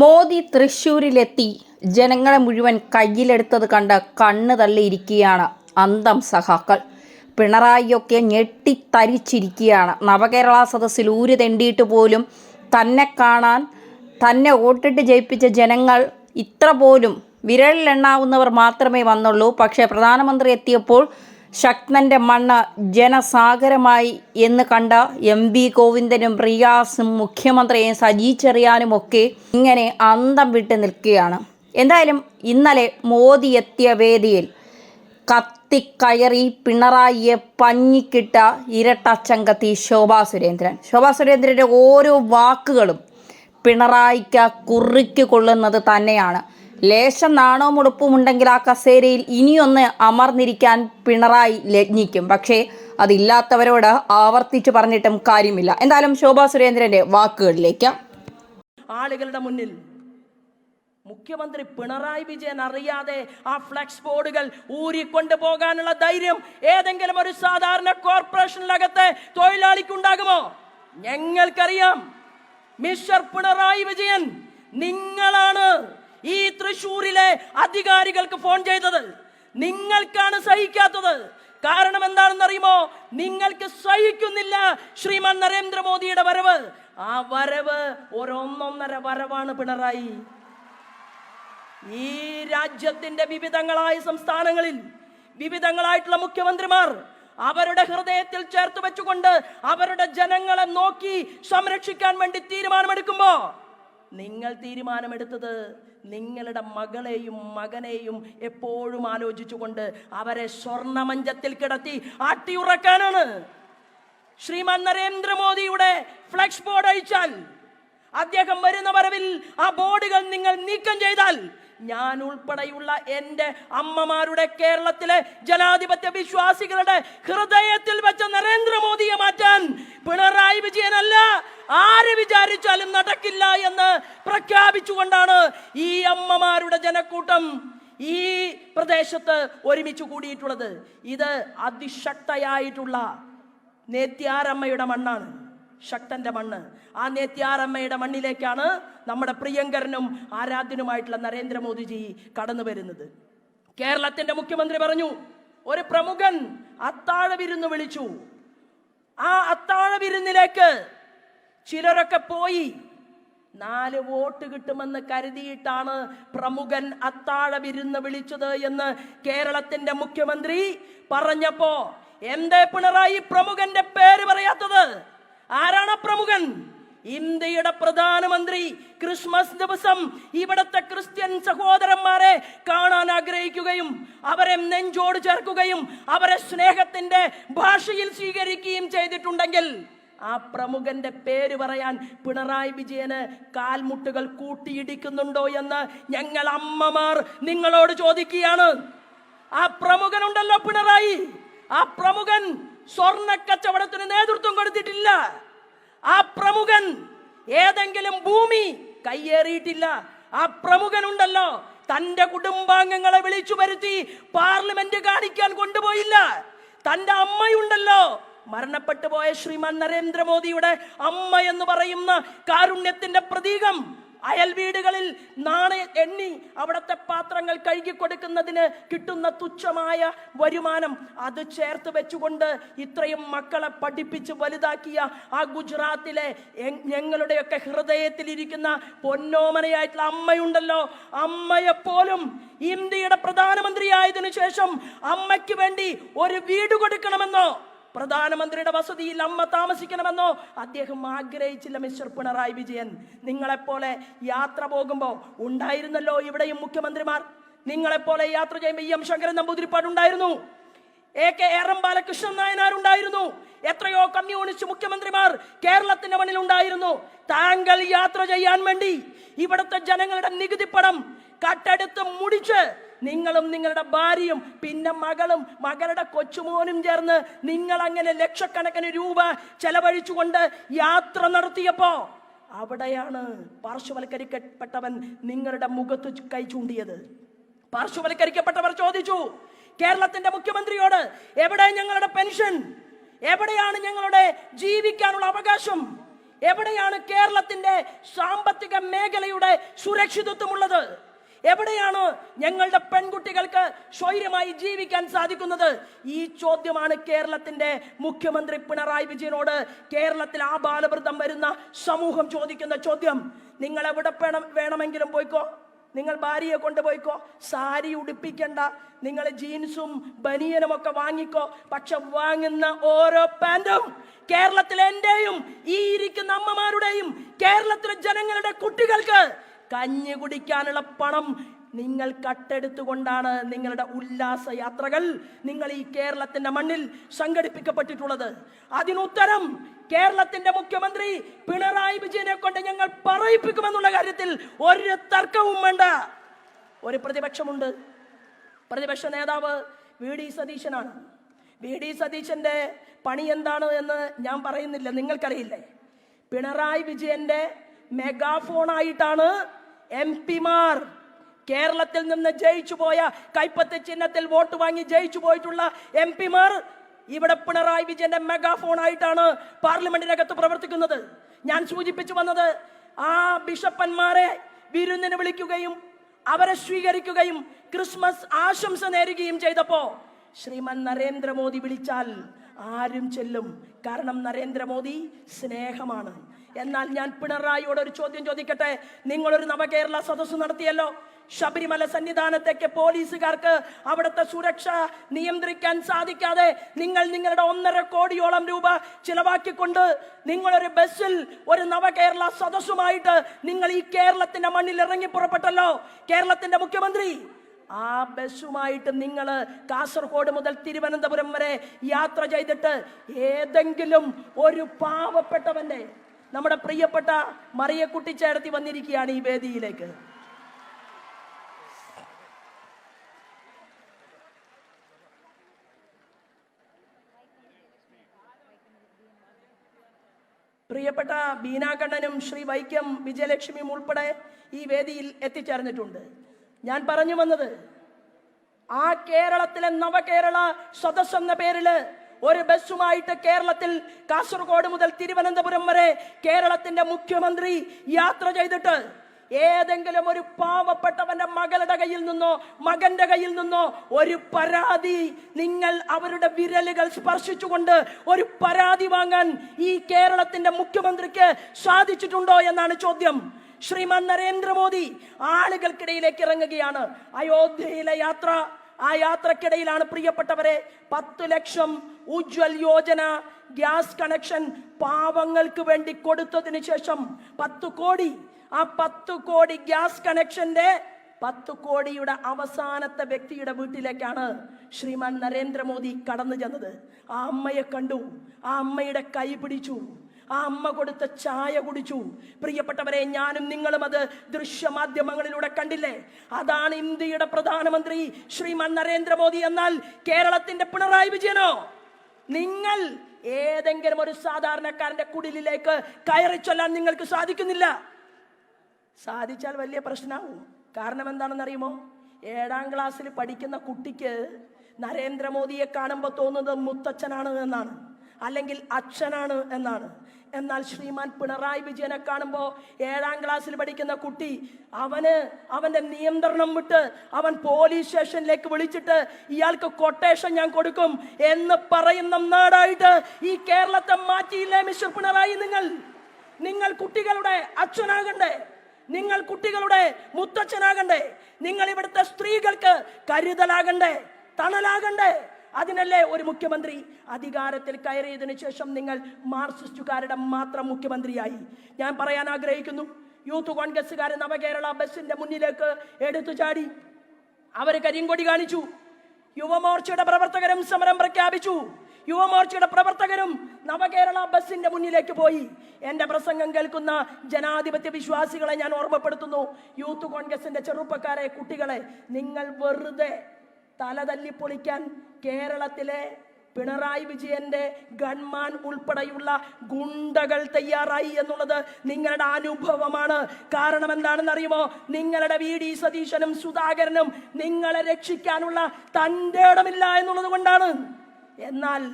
മോദി തൃശ്ശൂരിലെത്തി. ജനങ്ങളെ മുഴുവൻ കയ്യിലെടുത്തത് കണ്ട് കണ്ണ് തള്ളിയിരിക്കുകയാണ് അന്തം സഹാക്കൾ പിണറായിയൊക്കെ ഞെട്ടിത്തരിച്ചിരിക്കുകയാണ്. നവകേരള സദസ്സിൽ ഊര് തെണ്ടിയിട്ട് പോലും തന്നെ കാണാൻ തന്നെ വോട്ടിട്ട് ജയിപ്പിച്ച ജനങ്ങൾ ഇത്ര പോലും വിരലിലെണ്ണാവുന്നവർ മാത്രമേ വന്നുള്ളൂ. പക്ഷേ പ്രധാനമന്ത്രി എത്തിയപ്പോൾ ശക്തന്റെ മണ്ണ് ജനസാഗരമായി എന്ന് കണ്ട എം വി ഗോവിന്ദനും റിയാസും മുഖ്യമന്ത്രിയും സജി ചെറിയാനും ഒക്കെ ഇങ്ങനെ അന്തം വിട്ട് നിൽക്കുകയാണ്. എന്തായാലും ഇന്നലെ മോദി എത്തിയ വേദിയിൽ കത്തിക്കയറി പിണറായിയെ പഞ്ഞിക്കിട്ട ഇരട്ടച്ചങ്കത്തി ശോഭാ സുരേന്ദ്രൻ. ശോഭാ സുരേന്ദ്രന്റെ ഓരോ വാക്കുകളും പിണറായിക്ക് കുറിക്ക് കൊള്ളുന്നത് തന്നെയാണ്. ലേശം നാണവും ഉടുപ്പും ഉണ്ടെങ്കിൽ ആ കസേരയിൽ ഇനിയൊന്ന് അമർന്നിരിക്കാൻ പിണറായി ലജ്ഞിക്കും. പക്ഷേ അതില്ലാത്തവരോട് ആവർത്തിച്ച് പറഞ്ഞിട്ടും കാര്യമില്ല. എന്തായാലും ശോഭാ സുരേന്ദ്രന്റെ വാക്കുകളിലേക്ക്. ആളുകളുടെ മുന്നിൽ മുഖ്യമന്ത്രി പിണറായി വിജയൻ അറിയാതെ ആ ഫ്ലക്സ് ബോർഡുകൾ ഊരിക്കൊണ്ട് പോകാനുള്ള ധൈര്യം ഏതെങ്കിലും ഒരു സാധാരണ കോർപ്പറേഷനിലകത്തെ തൊഴിലാളിക്കുണ്ടാകുമോ? ഞങ്ങൾക്കറിയാം. മിസ്റ്റർ പിണറായി വിജയൻ നിങ്ങളാണ് ഈ തൃശൂരിലെ അധികാരികൾക്ക് ഫോൺ ചെയ്തത്. നിങ്ങൾക്കാണ് സഹിക്കാത്തത്. കാരണം എന്താണെന്ന് അറിയുമോ? നിങ്ങൾക്ക് സഹിക്കുന്നില്ല ശ്രീമാൻ നരേന്ദ്രമോദിയുടെ വരവ്. ആ വരവ് ഒരൊന്നൊന്നര വരവാണ് പിണറായി. ഈ രാജ്യത്തിന്റെ വിവിധങ്ങളായ സംസ്ഥാനങ്ങളിൽ വിവിധങ്ങളായിട്ടുള്ള മുഖ്യമന്ത്രിമാർ അവരുടെ ഹൃദയത്തിൽ ചേർത്ത് വെച്ചുകൊണ്ട് അവരുടെ ജനങ്ങളെ നോക്കി സംരക്ഷിക്കാൻ വേണ്ടി തീരുമാനമെടുക്കുമ്പോ നിങ്ങൾ തീരുമാനമെടുത്തത് നിങ്ങളുടെ മകളെയും മകനെയും എപ്പോഴും ആലോചിച്ചുകൊണ്ട് അവരെ സ്വർണമഞ്ചത്തിൽ കിടത്തി ആട്ടിയുറക്കാനാണ്. ശ്രീമാൻ നരേന്ദ്രമോദിയുടെ ഫ്ലെക്സ് ബോർഡ് അയച്ചാൽ അദ്ദേഹം വരുന്ന വരവിൽ ആ ബോർഡുകൾ നിങ്ങൾ നീക്കം ചെയ്താൽ ഞാൻ ഉൾപ്പെടെയുള്ള എന്റെ അമ്മമാരുടെ കേരളത്തിലെ ജനാധിപത്യ വിശ്വാസികളുടെ ഹൃദയത്തിൽ വെച്ച നരേന്ദ്രമോദിയെ മാറ്റാൻ പിണറായി വിജയനല്ല. ആര് വിചാരിച്ചാലും നടക്കില്ല എന്ന് പ്രഖ്യാപിച്ചുകൊണ്ടാണ് ഈ അമ്മമാരുടെ ജനക്കൂട്ടം ഈ പ്രദേശത്ത് ഒരുമിച്ച് കൂടിയിട്ടുള്ളത്. ഇത് അതിശക്തയായിട്ടുള്ള നേത്യാരമ്മയുടെ മണ്ണാണ്. ശക്തന്റെ മണ്ണ്. ആ നേത്യാറമ്മയുടെ മണ്ണിലേക്കാണ് നമ്മുടെ പ്രിയങ്കരനും ആരാധ്യനുമായിട്ടുള്ള നരേന്ദ്രമോദിജി കടന്നു വരുന്നത്. കേരളത്തിന്റെ മുഖ്യമന്ത്രി പറഞ്ഞു ഒരു പ്രമുഖൻ അത്താഴ വിരുന്ന് വിളിച്ചു. ആ അത്താഴ വിരുന്നിലേക്ക് ചിലരൊക്കെ പോയി. നാല് വോട്ട് കിട്ടുമെന്ന് കരുതിയിട്ടാണ് പ്രമുഖൻ അത്താഴ വിരുന്ന് വിളിച്ചത് എന്ന് കേരളത്തിന്റെ മുഖ്യമന്ത്രി പറഞ്ഞപ്പോ എന്തേ പിണറായി പ്രമുഖന്റെ ആരാണ് പ്രമുഖൻ? ഇന്ത്യയുടെ പ്രധാനമന്ത്രി ക്രിസ്മസ് ദിവസം ഇവിടത്തെ ക്രിസ്ത്യൻ സഹോദരന്മാരെ കാണാൻ ആഗ്രഹിക്കുകയും അവരെ നെഞ്ചോട് ചേർക്കുകയും അവരെ സ്നേഹത്തിന്റെ ഭാഷയിൽ സ്വീകരിക്കുകയും ചെയ്തിട്ടുണ്ടെങ്കിൽ ആ പ്രമുഖന്റെ പേര് പറയാൻ പിണറായി വിജയന് കാൽമുട്ടുകൾ കൂട്ടിയിടിക്കുന്നുണ്ടോ എന്ന് ഞങ്ങൾ അമ്മമാർ നിങ്ങളോട് ചോദിക്കുകയാണ്. ആ പ്രമുഖനുണ്ടല്ലോ പിണറായി. ആ പ്രമുഖൻ സ്വർണ കച്ചവടത്തിന് നേതൃത്വം കൊടുത്തിട്ടില്ല. ആ പ്രമുഖൻ ഏതെങ്കിലും ഭൂമി കയ്യേറിയിട്ടില്ല. ആ പ്രമുഖൻ ഉണ്ടല്ലോ തന്റെ കുടുംബാംഗങ്ങളെ വിളിച്ചു വരുത്തി പാർലമെന്റ് കാണിക്കാൻ കൊണ്ടുപോയില്ല. തന്റെ അമ്മയുണ്ടല്ലോ. മരണപ്പെട്ടു പോയ ശ്രീമാൻ നരേന്ദ്രമോദിയുടെ അമ്മ എന്ന് പറയുന്ന കാരുണ്യത്തിന്റെ പ്രതീകം അയൽ വീടുകളിൽ നാണയ എണ്ണി അവിടുത്തെ പാത്രങ്ങൾ കഴുകി കൊടുക്കുന്നതിന് കിട്ടുന്ന തുച്ഛമായ വരുമാനം അത് ചേർത്ത് വെച്ചുകൊണ്ട് ഇത്രയും മക്കളെ പഠിപ്പിച്ച് വലുതാക്കിയ ആ ഗുജറാത്തിലെ ഞങ്ങളുടെയൊക്കെ ഹൃദയത്തിലിരിക്കുന്ന പൊന്നോമനയായിട്ടുള്ള അമ്മയുണ്ടല്ലോ. അമ്മയെപ്പോലും ഇന്ത്യയുടെ പ്രധാനമന്ത്രിയായതിനു ശേഷം അമ്മയ്ക്ക് വേണ്ടി ഒരു വീട് കൊടുക്കണമെന്നോ പ്രധാനമന്ത്രിയുടെ വസതിയിൽ അമ്മ താമസിക്കണമെന്നോ അദ്ദേഹം ആഗ്രഹിച്ചില്ല മിസ്റ്റർ പിണറായി വിജയൻ. നിങ്ങളെപ്പോലെ യാത്ര പോകുമ്പോൾ ഉണ്ടായിരുന്നല്ലോ ഇവിടെയും മുഖ്യമന്ത്രിമാർ? നിങ്ങളെപ്പോലെ യാത്ര ചെയ്യുമ്പോൾ ഇ എം ശങ്കരൻ നമ്പൂതിരിപ്പാട് ഉണ്ടായിരുന്നു? എ കെ എറം ബാലകൃഷ്ണൻ നായനാർ ഉണ്ടായിരുന്നു? എത്രയോ കമ്മ്യൂണിസ്റ്റ് മുഖ്യമന്ത്രിമാർ കേരളത്തിന്റെ മണ്ണിൽ ഉണ്ടായിരുന്നു. താങ്കൾ യാത്ര ചെയ്യാൻ വേണ്ടി ഇവിടുത്തെ ജനങ്ങളുടെ നികുതിപ്പണം പണം കട്ടെടുത്ത് മുടിച്ച് നിങ്ങളും നിങ്ങളുടെ ഭാര്യയും പിന്നെ മകളും മകളുടെ കൊച്ചുമോനും ചേർന്ന് നിങ്ങൾ അങ്ങനെ ലക്ഷക്കണക്കിന് രൂപ ചെലവഴിച്ചുകൊണ്ട് യാത്ര നടത്തിയപ്പോ അവിടെയാണ് പാർശ്വവൽക്കരിക്കപ്പെട്ടവൻ നിങ്ങളുടെ മുഖത്ത് കൈ ചൂണ്ടിയത്. പാർശ്വവൽക്കരിക്കപ്പെട്ടവർ ചോദിച്ചു കേരളത്തിന്റെ മുഖ്യമന്ത്രിയോട് എവിടെ ഞങ്ങളുടെ പെൻഷൻ? എവിടെയാണ് ഞങ്ങളുടെ ജീവിക്കാനുള്ള അവകാശം? എവിടെയാണ് കേരളത്തിന്റെ സാമ്പത്തിക മേഖലയുടെ സുരക്ഷിതത്വമുള്ളത്? എവിടെയാണ് ഞങ്ങളുടെ പെൺകുട്ടികൾക്ക് സ്വൈര്യമായി ജീവിക്കാൻ സാധിക്കുന്നത്? ഈ ചോദ്യമാണ് കേരളത്തിന്റെ മുഖ്യമന്ത്രി പിണറായി വിജയനോട് കേരളത്തിൽ ആ ബാലവൃദ്ധം വരുന്ന സമൂഹം ചോദിക്കുന്ന ചോദ്യം. നിങ്ങൾ എവിടെ വേണം വേണമെങ്കിലും പോയിക്കോ. നിങ്ങൾ ഭാര്യയെ കൊണ്ടുപോയിക്കോ. സാരി ഉടുപ്പിക്കണ്ട. നിങ്ങൾ ജീൻസും ബനിയനും ഒക്കെ വാങ്ങിക്കോ. പക്ഷെ വാങ്ങുന്ന ഓരോ പാന്റും കേരളത്തിലെ എന്റെയും ഈ ഇരിക്കുന്ന അമ്മമാരുടെയും കേരളത്തിലെ ജനങ്ങളുടെ കുട്ടികൾക്ക് കഞ്ഞി കുടിക്കാനുള്ള പണം നിങ്ങൾ കട്ടെടുത്തുകൊണ്ടാണ് നിങ്ങളുടെ ഉല്ലാസ യാത്രകൾ നിങ്ങൾ ഈ കേരളത്തിന്റെ മണ്ണിൽ സംഘടിപ്പിക്കപ്പെട്ടിട്ടുള്ളത്. അതിനുത്തരം കേരളത്തിന്റെ മുഖ്യമന്ത്രി പിണറായി വിജയനെ കൊണ്ട് ഞങ്ങൾ പറയിപ്പിക്കുമെന്നുള്ള കാര്യത്തിൽ ഒരു തർക്കവും വേണ്ട. ഒരു പ്രതിപക്ഷമുണ്ട്. പ്രതിപക്ഷ നേതാവ് വി ഡി സതീശനാണ്. വി ഡി സതീശന്റെ പണി എന്താണ് എന്ന് ഞാൻ പറയുന്നില്ല. നിങ്ങൾക്കറിയില്ലേ? പിണറായി വിജയന്റെ മെഗാഫോണായിട്ടാണ് എം പിമാർ കേരളത്തിൽ നിന്ന് ജയിച്ചു പോയ കൈപ്പത്ത് ചിഹ്നത്തിൽ വോട്ട് വാങ്ങി ജയിച്ചു പോയിട്ടുള്ള എം പിമാർ ഇവിടെ പിണറായി വിജയന്റെ മെഗാഫോൺ ആയിട്ടാണ് പാർലമെന്റിനകത്ത് പ്രവർത്തിക്കുന്നത്. ഞാൻ സൂചിപ്പിച്ചു വന്നത് ആ ബിഷപ്പന്മാരെ വിരുന്നിന് വിളിക്കുകയും അവരെ സ്വീകരിക്കുകയും ക്രിസ്മസ് ആശംസ നേരുകയും ചെയ്തപ്പോ ശ്രീമൻ നരേന്ദ്രമോദി വിളിച്ചാൽ ആരും ചെല്ലും. കാരണം നരേന്ദ്രമോദി സ്നേഹമാണ്. എന്നാൽ ഞാൻ പിണറായിയോട് ഒരു ചോദ്യം ചോദിക്കട്ടെ? നിങ്ങളൊരു നവകേരള സദസ്സ് നടത്തിയല്ലോ. ശബരിമല സന്നിധാനത്തേക്ക് പോലീസുകാർക്ക് അവിടുത്തെ സുരക്ഷ നിയന്ത്രിക്കാൻ സാധിക്കാതെ നിങ്ങൾ നിങ്ങളുടെ ഒന്നര കോടിയോളം രൂപ ചിലവാക്കിക്കൊണ്ട് നിങ്ങളൊരു ബസ്സിൽ ഒരു നവകേരള സദസ്സുമായിട്ട് നിങ്ങൾ ഈ കേരളത്തിന്റെ മണ്ണിൽ ഇറങ്ങി പുറപ്പെട്ടല്ലോ. കേരളത്തിന്റെ മുഖ്യമന്ത്രി ആ ബസ്സുമായിട്ട് നിങ്ങൾ കാസർഗോഡ് മുതൽ തിരുവനന്തപുരം വരെ യാത്ര ചെയ്തിട്ട് ഏതെങ്കിലും ഒരു പാവപ്പെട്ടവന്റെ നമ്മുടെ പ്രിയപ്പെട്ട മറിയക്കുട്ടി ചേർത്തി വന്നിരിക്കുകയാണ് ഈ വേദിയിലേക്ക്. പ്രിയപ്പെട്ട ബീനാകണ്ണനും ശ്രീ വൈക്കം വിജയലക്ഷ്മിയും ഉൾപ്പെടെ ഈ വേദിയിൽ എത്തിച്ചേർന്നിട്ടുണ്ട്. ഞാൻ പറഞ്ഞു വന്നത് ആ കേരളത്തിലെ നവകേരള സദസ് എന്ന പേരിൽ ഒരു ബസ്സുമായിട്ട് കേരളത്തിൽ കാസർഗോഡ് മുതൽ തിരുവനന്തപുരം വരെ കേരളത്തിന്റെ മുഖ്യമന്ത്രി യാത്ര ചെയ്തിട്ട് ഏതെങ്കിലും ഒരു പാവപ്പെട്ടവന്റെ മകളുടെ കയ്യിൽ നിന്നോ മകന്റെ കയ്യിൽ നിന്നോ ഒരു പരാതി നിങ്ങൾ അവരുടെ വിരലുകൾ സ്പർശിച്ചുകൊണ്ട് ഒരു പരാതി വാങ്ങാൻ ഈ കേരളത്തിന്റെ മുഖ്യമന്ത്രിക്ക് സാധിച്ചിട്ടുണ്ടോ എന്നാണ് ചോദ്യം. ശ്രീമാൻ നരേന്ദ്രമോദി ആളുകൾക്കിടയിലേക്ക് ഇറങ്ങുകയാണ്. അയോധ്യയിലെ യാത്ര ആ യാത്രക്കിടയിലാണ് പ്രിയപ്പെട്ടവരെ പത്ത് ലക്ഷം ഉജ്വൽ യോജന ഗ്യാസ് കണക്ഷൻ പാവങ്ങൾക്ക് വേണ്ടി കൊടുത്തതിന് ശേഷം പത്ത് കോടി. ആ പത്ത് കോടി ഗ്യാസ് കണക്ഷന്റെ പത്ത് കോടിയുടെ അവസാനത്തെ വ്യക്തിയുടെ വീട്ടിലേക്കാണ് ശ്രീമാൻ നരേന്ദ്രമോദി കടന്നു ചെന്നത്. ആ അമ്മയെ കണ്ടു. ആ അമ്മയുടെ കൈ പിടിച്ചു. ആ അമ്മ കൊടുത്ത ചായ കുടിച്ചു. പ്രിയപ്പെട്ടവരെ ഞാനും നിങ്ങളും അത് ദൃശ്യമാധ്യമങ്ങളിലൂടെ കണ്ടില്ലേ? അതാണ് ഇന്ത്യയുടെ പ്രധാനമന്ത്രി ശ്രീമാൻ നരേന്ദ്രമോദി എന്നാൽ കേരളത്തിന്റെ പിണറായി വിജയനോ? നിങ്ങൾ ഏതെങ്കിലും ഒരു സാധാരണക്കാരന്റെ കുടിലിലേക്ക് കയറി ചൊല്ലാൻ നിങ്ങൾക്ക് സാധിക്കുന്നില്ല. സാധിച്ചാൽ വലിയ പ്രശ്നമാവും. കാരണം എന്താണെന്നറിയുമോ? ഏഴാം ക്ലാസ്സിൽ പഠിക്കുന്ന കുട്ടിക്ക് നരേന്ദ്രമോദിയെ കാണുമ്പോൾ തോന്നുന്നത് മുത്തച്ഛനാണ് എന്നാണ്. അല്ലെങ്കിൽ അച്ഛനാണ് എന്നാണ്. എന്നാൽ ശ്രീമാൻ പിണറായി വിജയനെ കാണുമ്പോൾ ഏഴാം ക്ലാസ്സിൽ പഠിക്കുന്ന കുട്ടി അവന് അവന്റെ നിയന്ത്രണം വിട്ട് അവൻ പോലീസ് സ്റ്റേഷനിലേക്ക് വിളിച്ചിട്ട് ഇയാൾക്ക് കൊട്ടേഷൻ ഞാൻ കൊടുക്കും എന്ന് പറയുന്ന നാടായിട്ട് ഈ കേരളത്തെ മാറ്റിയില്ലേ മിസ്റ്റർ പിണറായി നിങ്ങൾ? നിങ്ങൾ കുട്ടികളുടെ അച്ഛനാകണ്ടേ? നിങ്ങൾ കുട്ടികളുടെ മുത്തച്ഛനാകണ്ടേ? നിങ്ങൾ ഇവിടുത്തെ സ്ത്രീകൾക്ക് കരുതലാകണ്ടേ? തണലാകണ്ടേ? അതിനല്ലേ ഒരു മുഖ്യമന്ത്രി? അധികാരത്തിൽ കയറിയതിനു ശേഷം നിങ്ങൾ മാർക്സിസ്റ്റുകാരുടെ മാത്രം മുഖ്യമന്ത്രിയായി. ഞാൻ പറയാൻ ആഗ്രഹിക്കുന്നു യൂത്ത് കോൺഗ്രസ്സുകാർ നവകേരള ബസിന്റെ മുന്നിലേക്ക് എടുത്തു ചാടി. അവർ കരിങ്കൊടി കാണിച്ചു. യുവമോർച്ചയുടെ പ്രവർത്തകരും സമരം പ്രഖ്യാപിച്ചു. യുവമോർച്ചയുടെ പ്രവർത്തകരും നവകേരള ബസിന്റെ മുന്നിലേക്ക് പോയി. എന്റെ പ്രസംഗം കേൾക്കുന്ന ജനാധിപത്യ വിശ്വാസികളെ ഞാൻ ഓർമ്മപ്പെടുത്തുന്നു. യൂത്ത് കോൺഗ്രസിന്റെ ചെറുപ്പക്കാരെ കുട്ടികളെ നിങ്ങൾ വെറുതെ തല തല്ലിപ്പൊളിക്കാൻ കേരളത്തിലെ പിണറായി വിജയന്റെ ഗൺമാൻ ഉൾപ്പെടെയുള്ള ഗുണ്ടകൾ തയ്യാറായി എന്നുള്ളത് നിങ്ങളുടെ അനുഭവമാണ്. കാരണം എന്താണെന്ന് അറിയുമോ നിങ്ങളുടെ വി ഡി സതീശനും സുധാകരനും നിങ്ങളെ രക്ഷിക്കാനുള്ള തന്റെ ഇടമില്ല എന്നുള്ളത് കൊണ്ടാണ്. എന്നാൽ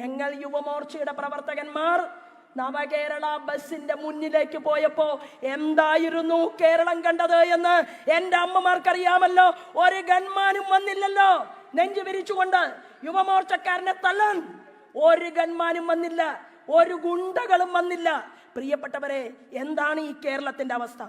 ഞങ്ങൾ യുവമോർച്ചയുടെ പ്രവർത്തകന്മാർ നവകേരള ബസിന്റെ മുന്നിലേക്ക് പോയപ്പോ എന്തായിരുന്നു കേരളം കണ്ടത് എന്ന് എന്റെ അമ്മമാർക്കറിയാമല്ലോ. ഒരു ഗൺമാനും വന്നില്ലല്ലോ. നെഞ്ചു വിരിച്ചുകൊണ്ട് യുവമോർച്ചക്കാരനെ തല്ലാൻ ഒരു ഗൺമാനും വന്നില്ല. ഒരു ഗുണ്ടകളും വന്നില്ല. പ്രിയപ്പെട്ടവരെ എന്താണ് ഈ കേരളത്തിന്റെ അവസ്ഥ?